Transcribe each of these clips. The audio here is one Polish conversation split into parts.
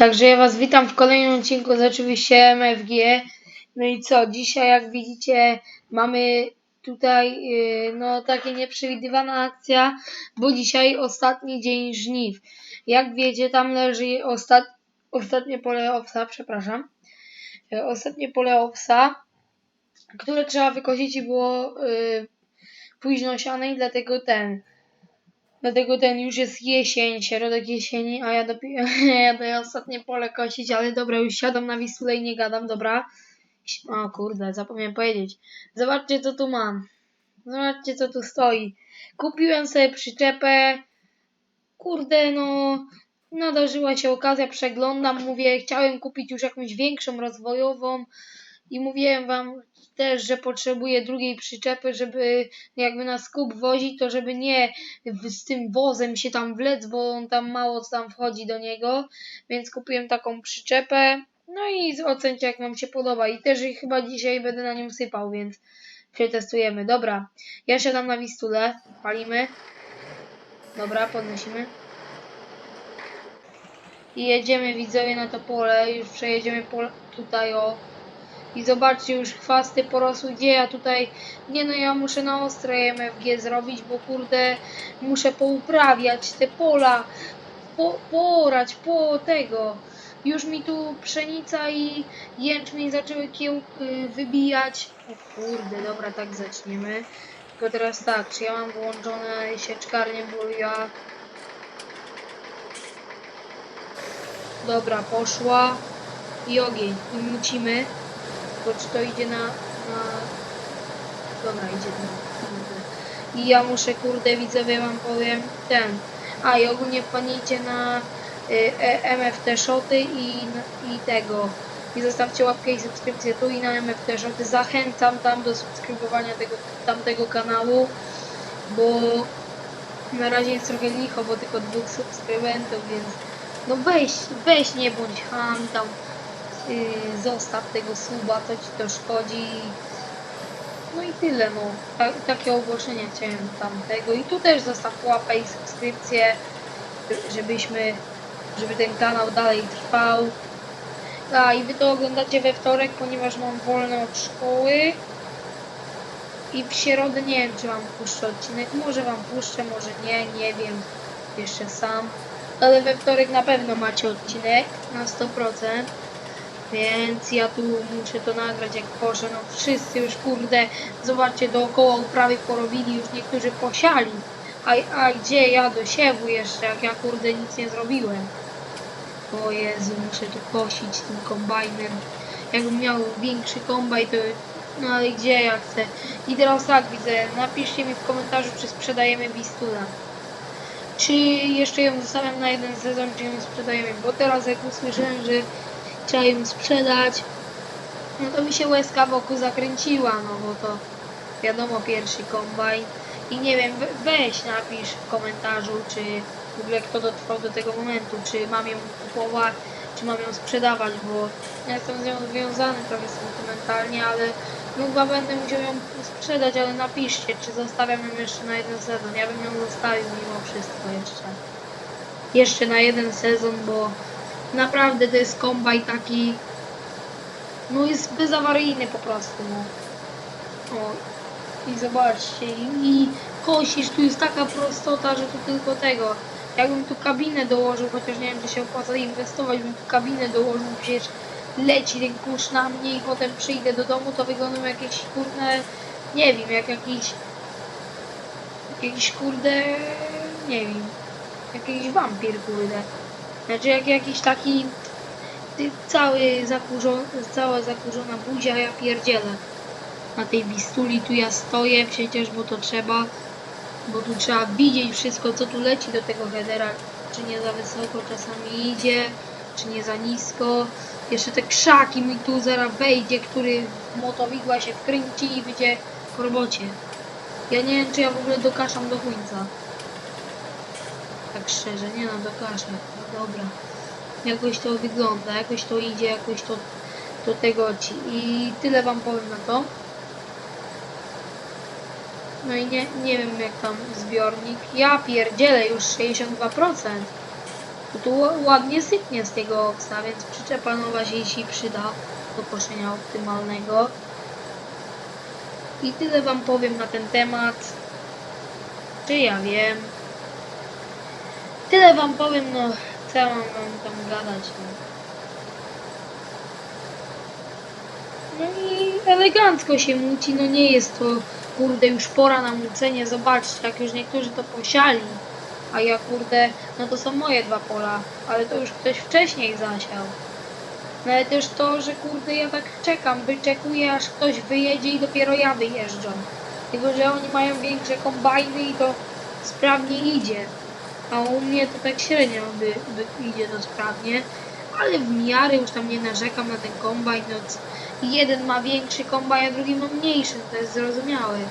Także ja Was witam w kolejnym odcinku z oczywiście MFG. No i co, dzisiaj jak widzicie mamy tutaj yy, no takie nieprzewidywana akcja, bo dzisiaj ostatni dzień żniw. Jak wiecie tam leży ostat... ostatnie pole owsa, przepraszam. Yy, Ostatnie pole owsa, które trzeba wykosić i było yy, późno siane i dlatego ten Dlatego ten już jest jesień, środek jesieni, a ja dopiero jadę ostatnie pole kosić, ale dobra, już siadam na Wisłę i nie gadam, dobra. O kurde, zapomniałem powiedzieć. Zobaczcie co tu mam. Zobaczcie co tu stoi. Kupiłem sobie przyczepę. Kurde, no nadarzyła się okazja, przeglądam, mówię, chciałem kupić już jakąś większą, rozwojową i mówiłem wam też, że potrzebuję drugiej przyczepy, żeby jakby na skup wozić, to żeby nie z tym wozem się tam wlec, bo on tam mało co tam wchodzi do niego, więc kupiłem taką przyczepę. No i ocencie jak wam się podoba i też chyba dzisiaj będę na nią sypał, więc przetestujemy. Dobra, ja siadam na wistulę, palimy. Dobra, podnosimy. I jedziemy widzowie na to pole, już przejedziemy pole tutaj o i zobaczcie, już chwasty porosły, gdzie ja tutaj... Nie no, ja muszę na ostre MFG zrobić, bo kurde, muszę pouprawiać te pola, po, poorać, po tego. Już mi tu pszenica i jęczmień zaczęły kieł y, wybijać. O kurde, dobra, tak zaczniemy. Tylko teraz tak, czy ja mam włączone sieczkarnię, bo ja... Dobra, poszła. I ogień, i mucimy. Bo czy to idzie na... na... Idzie na... I ja muszę, kurde, widzowie wam powiem, ten... A i ogólnie panicie na y, e- MFT Shoty i, i tego. I zostawcie łapkę i subskrypcję tu i na MFT Shoty. Zachęcam tam do subskrybowania tego tamtego kanału, bo na razie jest trochę licho, bo tylko dwóch subskrybentów, więc no weź, weź nie bądź ham tam zostaw tego suba, co ci to szkodzi. No i tyle, no. Ta, takie ogłoszenie chciałem tamtego. I tu też zostaw łapę i subskrypcję, żebyśmy, żeby ten kanał dalej trwał. A i wy to oglądacie we wtorek, ponieważ mam wolne od szkoły. I w środę nie wiem, czy wam puszczę odcinek. Może wam puszczę, może nie, nie wiem. Jeszcze sam. Ale we wtorek na pewno macie odcinek na 100%. Więc ja tu muszę to nagrać jak proszę. No wszyscy już kurde, zobaczcie dookoła uprawy porobili, już niektórzy posiali. A, a gdzie ja do siewu jeszcze, jak ja kurde nic nie zrobiłem. O Jezu, muszę tu kosić tym kombajnem. Jakbym miał większy kombaj, to... No ale gdzie ja chcę? I teraz tak widzę, napiszcie mi w komentarzu, czy sprzedajemy Wistula. Czy jeszcze ją zostawiam na jeden sezon, czy ją sprzedajemy. Bo teraz jak usłyszałem, że trzeba ją sprzedać, no to mi się łezka wokół zakręciła, no bo to wiadomo, pierwszy kombajn. I nie wiem, we- weź napisz w komentarzu, czy w ogóle kto dotrwał do tego momentu, czy mam ją kupować, czy mam ją sprzedawać, bo ja jestem z nią związany trochę sentymentalnie, ale no chyba będę musiał ją sprzedać, ale napiszcie, czy zostawiam ją jeszcze na jeden sezon. Ja bym ją zostawił mimo wszystko jeszcze. Jeszcze na jeden sezon, bo naprawdę to jest kombaj taki, no jest bezawaryjny po prostu, no. O, i zobaczcie, i, i kosisz, tu jest taka prostota, że tu tylko tego. Jakbym tu kabinę dołożył, chociaż nie wiem, czy się opłaca inwestować, bym tu kabinę dołożył, przecież leci ten kurz na mnie i potem przyjdę do domu, to wyglądam jakieś kurde, nie wiem, jak jakiś, jakiś kurde, nie wiem, jakiś wampir kurde. Znaczy jak jakiś taki cały zakurzony, cała zakurzona buzia, ja pierdzielę. Na tej bistuli tu ja stoję przecież, bo to trzeba, bo tu trzeba widzieć wszystko, co tu leci do tego headera, czy nie za wysoko czasami idzie, czy nie za nisko. Jeszcze te krzaki mi tu zaraz wejdzie, który w się wkręci i będzie po robocie. Ja nie wiem, czy ja w ogóle dokaszam do końca. Tak szczerze, nie no, dokaszę. No dobra. Jakoś to wygląda, jakoś to idzie, jakoś to do tego ci. I tyle wam powiem na to. No i nie, nie wiem jak tam zbiornik. Ja pierdzielę już 62%. to tu ła- ładnie sypnie z tego oksa, więc przyczepa nowa się jeśli przyda do koszenia optymalnego. I tyle wam powiem na ten temat. Czy ja wiem? Tyle wam powiem, no co mam wam tam gadać. No. No i elegancko się muci, no nie jest to kurde już pora na mucenie, zobaczcie, jak już niektórzy to posiali, a ja kurde, no to są moje dwa pola, ale to już ktoś wcześniej zasiał. Nawet też to, że kurde ja tak czekam, wyczekuję aż ktoś wyjedzie i dopiero ja wyjeżdżam. Tylko, że oni mają większe kombajny i to sprawnie idzie. A u mnie to tak średnio by, by idzie to sprawnie. Ale w miarę już tam nie narzekam na ten kombajn. No, jeden ma większy kombajn, a drugi ma mniejszy. To jest zrozumiałe.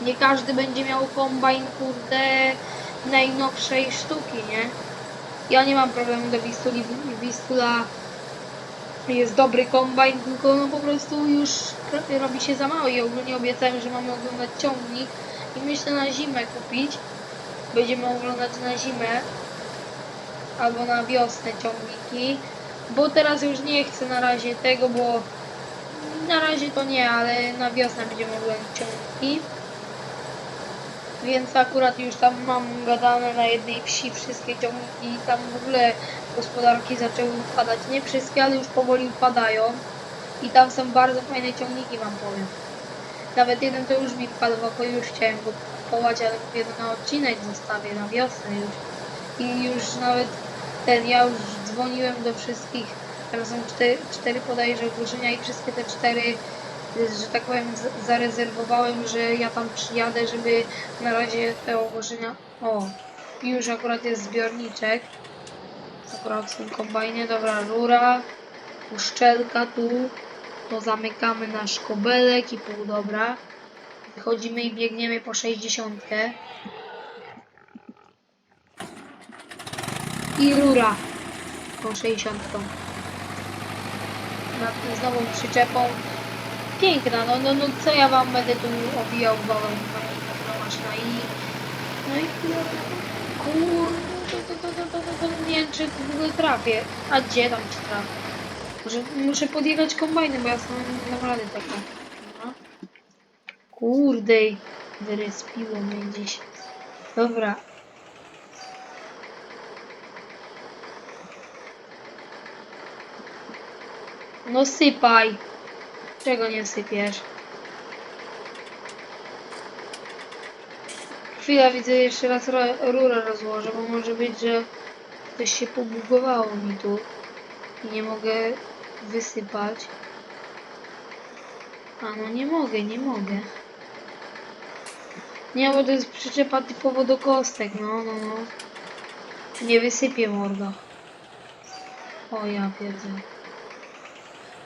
Nie każdy będzie miał kombajn, kurde, najnowszej sztuki, nie? Ja nie mam problemu do Wistuli. Wistula jest dobry kombajn, tylko no po prostu już ro- robi się za mało i ogólnie obiecałem, że mamy oglądać ciągnik i myślę na zimę kupić. Będziemy oglądać na zimę albo na wiosnę ciągniki, bo teraz już nie chcę na razie tego, bo na razie to nie, ale na wiosnę będziemy oglądać ciągniki. Więc akurat już tam mam gadane na jednej wsi wszystkie ciągniki i tam w ogóle gospodarki zaczęły upadać. Nie wszystkie, ale już powoli upadają. I tam są bardzo fajne ciągniki, wam powiem. Nawet jeden to już mi wpadł w oko, już chciałem go kupować, ale mówię, no na odcinek zostawię, na wiosnę już. I już nawet ten, ja już dzwoniłem do wszystkich, teraz są cztery, cztery podajże ogłoszenia i wszystkie te cztery, że tak powiem, zarezerwowałem, że ja tam przyjadę, żeby na razie te ogłoszenia... O, już akurat jest zbiorniczek. Akurat w tym kombajnie, dobra, rura, uszczelka tu, to zamykamy nasz kobelek i pół, dobra. Wychodzimy i biegniemy po 60. I rura po 60. Nad tym nową przyczepą. Piękna, no, no, no co ja wam będę tu owijał bałem na maszyna i... No i kurde, nie wiem czy w ogóle trafię. A gdzie tam ci trafię? Może muszę podjechać kombajnem, bo ja sam tego. Dobra. Kurde, wyrespiło mnie gdzieś. Dobra. No sypaj. Czego nie sypiesz? Chwila, widzę jeszcze raz rurę rozłożę, bo może być, że coś się pobugowało mi tu i nie mogę wysypać. A no nie mogę, nie mogę. Nie, bo to jest przyczepa typowo do kostek, no, no, no. Nie wysypię mordo. O ja pierdzę.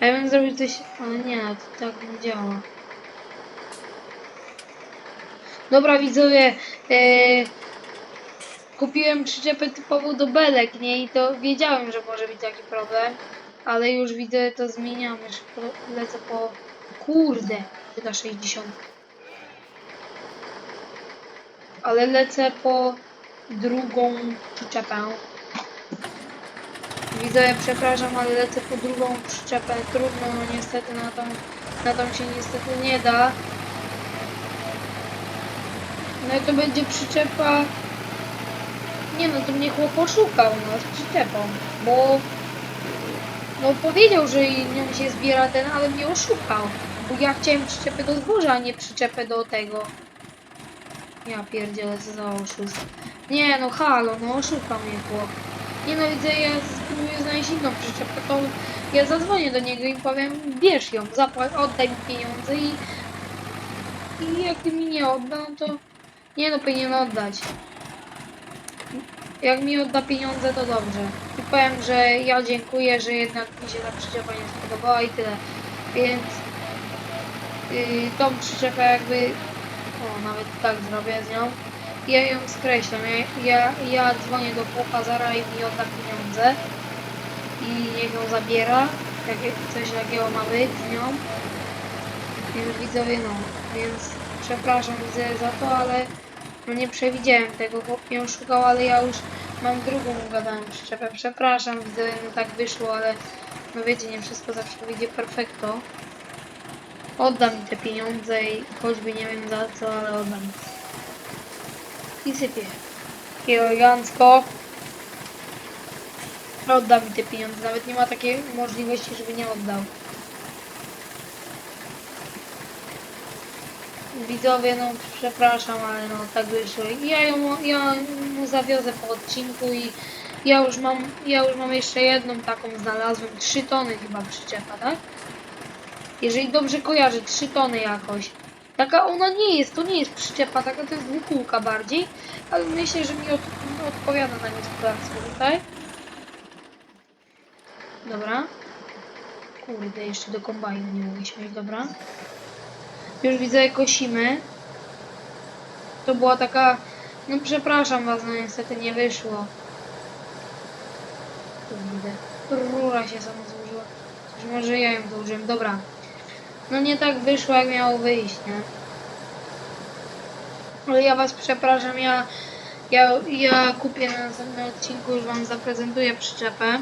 A ja bym zrobił coś, ale nie, no, to tak nie działa. Dobra widzowie, e, kupiłem przyczepę typowo do belek, nie? I to wiedziałem, że może być taki problem, ale już widzę, to zmieniam, już po- lecę po... Kurde, chyba 60. Ale lecę po drugą przyczepę. Widzowie, przepraszam, ale lecę po drugą przyczepę. Trudno, no niestety na tą, na tą się niestety nie da. No i to będzie przyczepa... Nie no, to mnie chłop oszukał, no, z przyczepą, bo... No powiedział, że nią się zbiera ten, ale mnie oszukał. Bo ja chciałem przyczepę do zboża, a nie przyczepę do tego. Ja pierdzielę, co za oszust. Nie no, halo, no oszukał mnie chłop. Nie no, widzę, ja spróbuję znaleźć inną przyczepę, to ja zadzwonię do niego i powiem, bierz ją, zapłać, oddaj mi pieniądze i... I jak mi nie odda, no to... Nie no, powinien oddać. Jak mi odda pieniądze, to dobrze. I powiem, że ja dziękuję, że jednak mi się ta przyczepa nie spodobała i tyle. Więc yy, tą przyczepę jakby... O, nawet tak zrobię z nią. Ja ją skreślam. Ja, ja, ja dzwonię do chłopa Zara i mi odda pieniądze. I niech ją zabiera. Jak coś takiego ma być z nią. Więc widzowie, no. Więc przepraszam widzę za to, ale no nie przewidziałem tego. Chłop mnie oszukał, ale ja już Mam drugą ugadaną przyczepę. Przepraszam, widzę, no tak wyszło, ale no wiecie, nie wszystko zawsze wyjdzie perfekto. Oddam te pieniądze i choćby nie wiem za co, ale oddam. I sypię. I elegancko. Odda mi te pieniądze. Nawet nie ma takiej możliwości, żeby nie oddał. Widzowie, no przepraszam, ale no tak wyszło. Ja, ją, ja mu zawiozę po odcinku i ja już mam, ja już mam jeszcze jedną taką znalazłem. Trzy tony chyba przyczepa, tak? Jeżeli dobrze kojarzę, trzy tony jakoś. Taka ona nie jest, to nie jest przyczepa, taka to jest dwukółka bardziej, ale myślę, że mi od, odpowiada na gospodarstwo tutaj. Dobra. Kurde, jeszcze do kombajnu nie mogę śmieć, dobra. Już widzę, kosimy. To była taka... No przepraszam was, no niestety nie wyszło. Kurde. Rura się sama złożyła. Może ja ją złożyłem? Dobra. No nie tak wyszło, jak miało wyjść, nie? Ale ja was przepraszam, ja... Ja, ja kupię na następnym odcinku, już wam zaprezentuję przyczepę.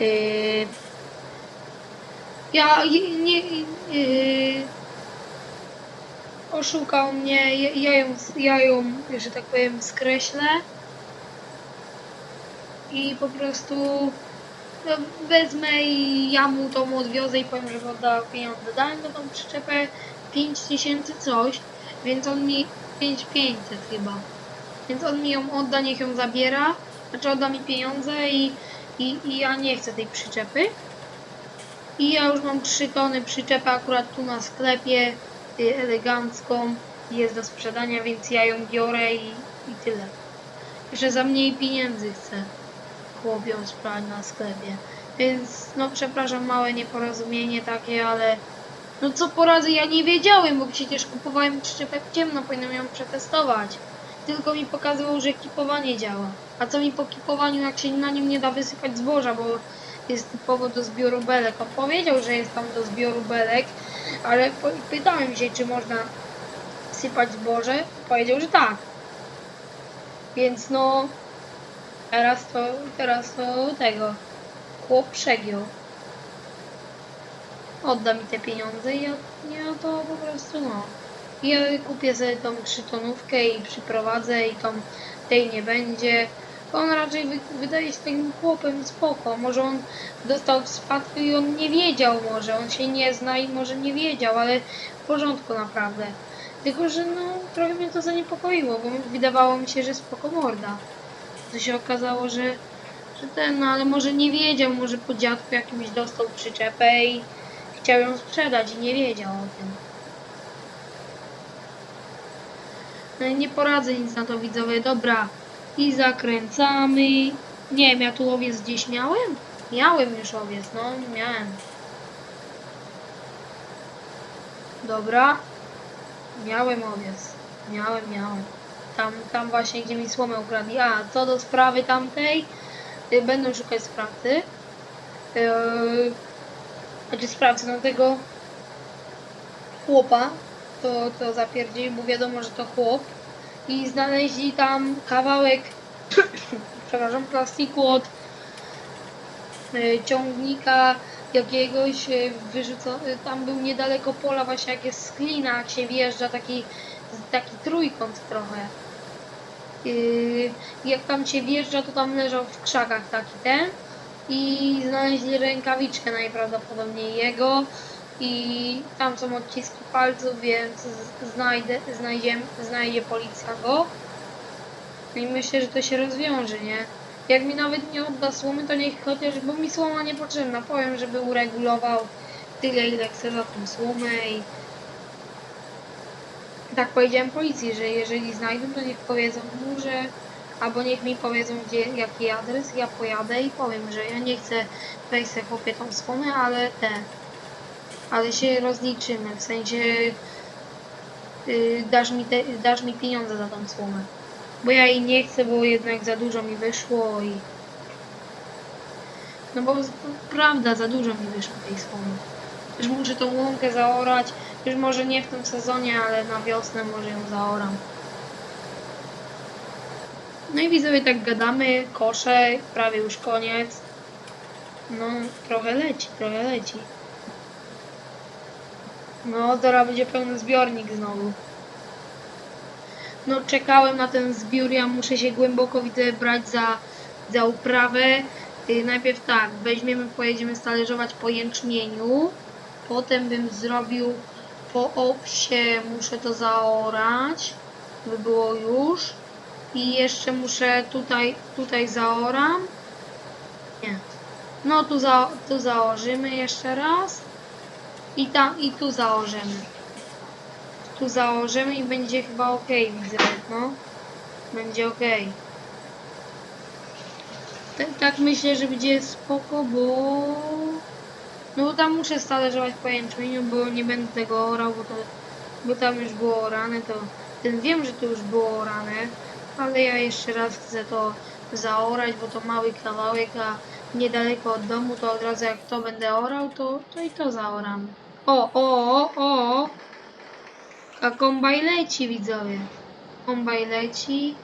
Yy, ja nie... Yy, oszukał mnie, ja, ja, ją, ja ją, że tak powiem, skreślę i po prostu no, wezmę i ja mu tą odwiozę i powiem, żeby oddał pieniądze. Dałem mu tą przyczepę 5000 coś, więc on mi 5500 chyba. Więc on mi ją odda, niech ją zabiera, znaczy odda mi pieniądze i, i, i ja nie chcę tej przyczepy. I ja już mam 3 tony przyczepy akurat tu na sklepie, y, elegancką, jest do sprzedania, więc ja ją biorę i, i tyle. Jeszcze za mniej pieniędzy chcę chłopią sprzedać na sklepie. Więc no przepraszam, małe nieporozumienie takie, ale no co poradzę, ja nie wiedziałem, bo przecież kupowałem przyczepę w ciemno, powinienem ją przetestować. Tylko mi pokazywał, że kipowanie działa. A co mi po kipowaniu, jak się na nim nie da wysypać zboża, bo jest typowo do zbioru belek. On powiedział, że jest tam do zbioru belek, ale pytałem się, czy można sypać zboże. Powiedział, że tak. Więc no, teraz to, teraz to tego, chłop przegiął. Odda mi te pieniądze i ja, ja to po prostu no. Ja kupię sobie tą trzytonówkę i przyprowadzę i tą tej nie będzie. On raczej wy, wydaje się takim chłopem spoko. Może on dostał w spadku i on nie wiedział może. On się nie zna i może nie wiedział, ale w porządku naprawdę. Tylko, że no trochę mnie to zaniepokoiło, bo wydawało mi się, że spoko morda. To się okazało, że, że ten, no ale może nie wiedział, może po dziadku jakimś dostał przyczepę i chciał ją sprzedać i nie wiedział o tym. No nie poradzę nic na to widzowie. Dobra. I zakręcamy. Nie wiem, ja tu owiec gdzieś miałem? Miałem już owiec, no miałem. Dobra. Miałem owiec. Miałem, miałem. Tam, tam właśnie, gdzie mi słomę ukradli. A, co do sprawy tamtej, y, będą szukać sprawcy. Yy, znaczy sprawcy, no tego chłopa, to, to zapierdzieli, bo wiadomo, że to chłop. I znaleźli tam kawałek, przepraszam, plastiku od y, ciągnika jakiegoś y, tam był niedaleko pola właśnie jak jest sklina, jak się wjeżdża taki, taki trójkąt trochę. Yy, jak tam się wjeżdża, to tam leżał w krzakach taki ten i znaleźli rękawiczkę najprawdopodobniej jego i tam są odciski palców, więc znajdę, znajdzie, znajdzie policja go i myślę, że to się rozwiąże, nie? Jak mi nawet nie odda słomy, to niech chociaż, bo mi słoma niepotrzebna, powiem, żeby uregulował tyle, ile chce za tą słomę i tak powiedziałem policji, że jeżeli znajdą, to niech powiedzą mu, że albo niech mi powiedzą, gdzie, jaki adres, ja pojadę i powiem, że ja nie chcę wejść sobie chłopie tą ale te, ale się rozliczymy, w sensie yy, dasz, mi te, dasz mi pieniądze za tą słomę. Bo ja jej nie chcę, bo jednak za dużo mi wyszło i... No bo prawda, za dużo mi wyszło tej słomy. Już muszę tą łąkę zaorać, już może nie w tym sezonie, ale na wiosnę może ją zaoram. No i widzowie tak gadamy, kosze, prawie już koniec. No, trochę leci, trochę leci. No, zaraz będzie pełny zbiornik znowu. No, czekałem na ten zbiór, ja muszę się głęboko widzę brać za, za uprawę. Y, najpierw tak, weźmiemy, pojedziemy stalerzować po jęczmieniu. Potem bym zrobił po opsie, muszę to zaorać, by było już. I jeszcze muszę tutaj, tutaj zaoram. Nie. No tu, za, tu założymy jeszcze raz. I tam, i tu założymy. Tu założymy i będzie chyba ok, widzę, no. Będzie ok. Tak, tak myślę, że będzie spoko, bo... No bo tam muszę stalerzować po jęczmieniu, bo nie będę tego orał, bo, to, bo tam już było orane, to... Ten wiem, że to już było orane, ale ja jeszcze raz chcę to zaorać, bo to mały kawałek, a niedaleko od domu, to od razu jak to będę orał, to, to i to zaoram. O, o, o, o! A kombaj leci, widzowie. Kombaj leci.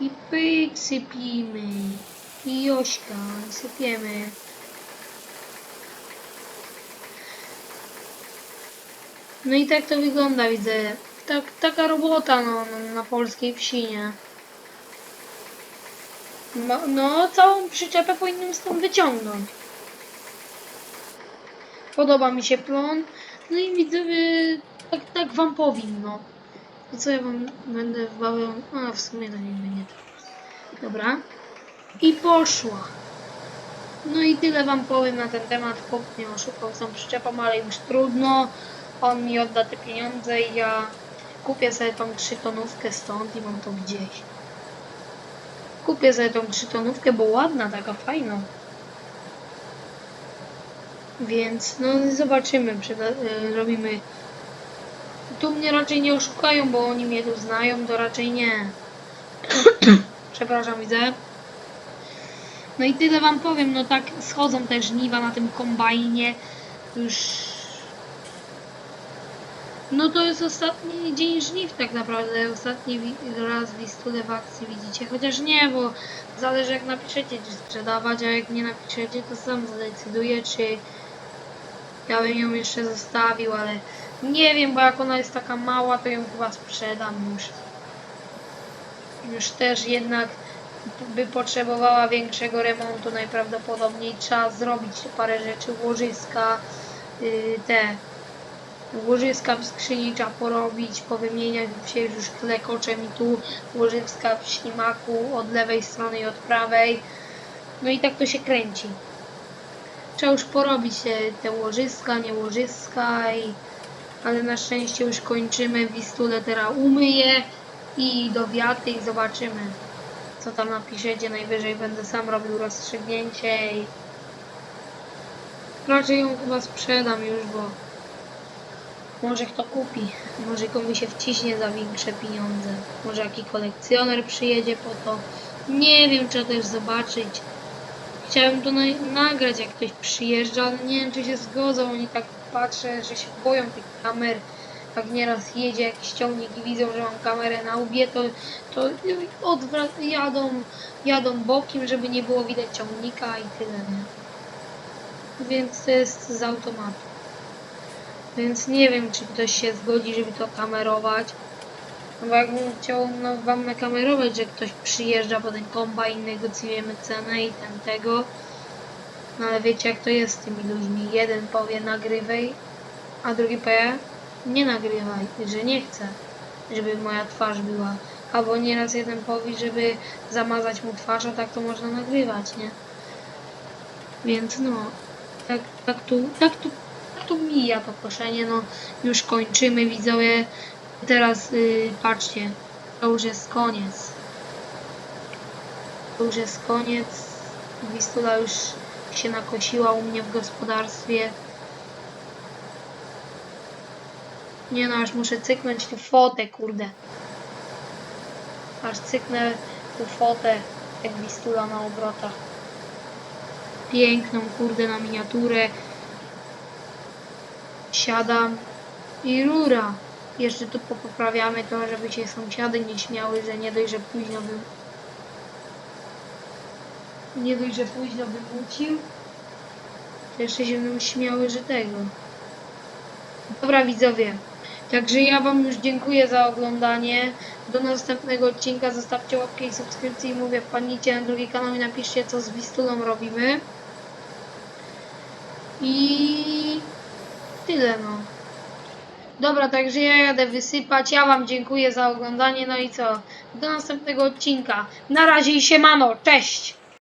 I pyk sypimy. I Jośka sypiemy. No i tak to wygląda, widzę. Tak, taka robota no, no, na polskiej wsi, nie? No, no, całą przyczepę powinienem stąd wyciągnąć. Podoba mi się plon. No i widzowie, tak, tak wam powinno. I co ja wam będę wbawiał? A, w sumie to nie będzie. Dobra. I poszła. No i tyle wam powiem na ten temat. Chłop mnie oszukał z tą przyczepą, ale już trudno. On mi odda te pieniądze i ja kupię sobie tą trzytonówkę stąd i mam to gdzieś. Kupię sobie tą trzytonówkę, bo ładna, taka fajna. Więc no zobaczymy, przyda- y, robimy. Tu mnie raczej nie oszukają, bo oni mnie tu znają, to raczej nie. Przepraszam, widzę. No i tyle wam powiem, no tak schodzą te żniwa na tym kombajnie. Już no to jest ostatni dzień żniw tak naprawdę, ostatni raz w Wistule w akcji widzicie, chociaż nie, bo zależy jak napiszecie, czy sprzedawać, a jak nie napiszecie, to sam zadecyduję, czy ja bym ją jeszcze zostawił, ale nie wiem, bo jak ona jest taka mała, to ją chyba sprzedam już. Już też jednak by potrzebowała większego remontu najprawdopodobniej. Trzeba zrobić parę rzeczy, łożyska, yy, te łożyska w skrzyni trzeba porobić, powymieniać się już klekocze mi tu łożyska w ślimaku od lewej strony i od prawej. No i tak to się kręci. Trzeba już porobić te, te łożyska, nie łożyska i ale na szczęście już kończymy. Wistulę teraz umyję i do wiaty i zobaczymy co tam napiszecie. Najwyżej będę sam robił rozstrzygnięcie i raczej ją chyba sprzedam już, bo może kto kupi, może komuś się wciśnie za większe pieniądze, może jaki kolekcjoner przyjedzie po to. Nie wiem, trzeba też zobaczyć. Chciałem to na- nagrać, jak ktoś przyjeżdża, ale nie wiem, czy się zgodzą. Oni tak patrzę, że się boją tych kamer. Jak nieraz jedzie jakiś ciągnik i widzą, że mam kamerę na łbie, to, to jadą, jadą bokiem, żeby nie było widać ciągnika i tyle, nie? Więc to jest z automatu. Więc nie wiem, czy ktoś się zgodzi, żeby to kamerować. No bo jakbym chciał no, wam nakamerować, że ktoś przyjeżdża po ten kombajn, negocjujemy cenę i ten tego. No ale wiecie jak to jest z tymi ludźmi. Jeden powie nagrywaj, a drugi powie nie nagrywaj, że nie chcę, żeby moja twarz była. Albo nieraz jeden powie, żeby zamazać mu twarz, a tak to można nagrywać, nie? Więc no, tak, tak tu, tak tu, tak tu mija to koszenie, no już kończymy widzowie. Teraz y, patrzcie, to już jest koniec. To już jest koniec. Wistula już się nakosiła u mnie w gospodarstwie. Nie no, aż muszę cyknąć tu fotę, kurde. Aż cyknę tu fotę, jak Wistula na obrotach. Piękną, kurde, na miniaturę. Siadam i rura. Jeszcze tu poprawiamy to, żeby się sąsiady nie śmiały, że nie dość, że późno bym... Nie dość, że późno wymucił. to Jeszcze się będą śmiały, że tego. Dobra widzowie. Także ja wam już dziękuję za oglądanie. Do następnego odcinka zostawcie łapkę i subskrypcję i mówię wpadnijcie na drugi kanał i napiszcie co z Wistulą robimy. I tyle no. Dobra, także ja jadę wysypać. Ja wam dziękuję za oglądanie. No i co? Do następnego odcinka. Na razie i siemano. Cześć!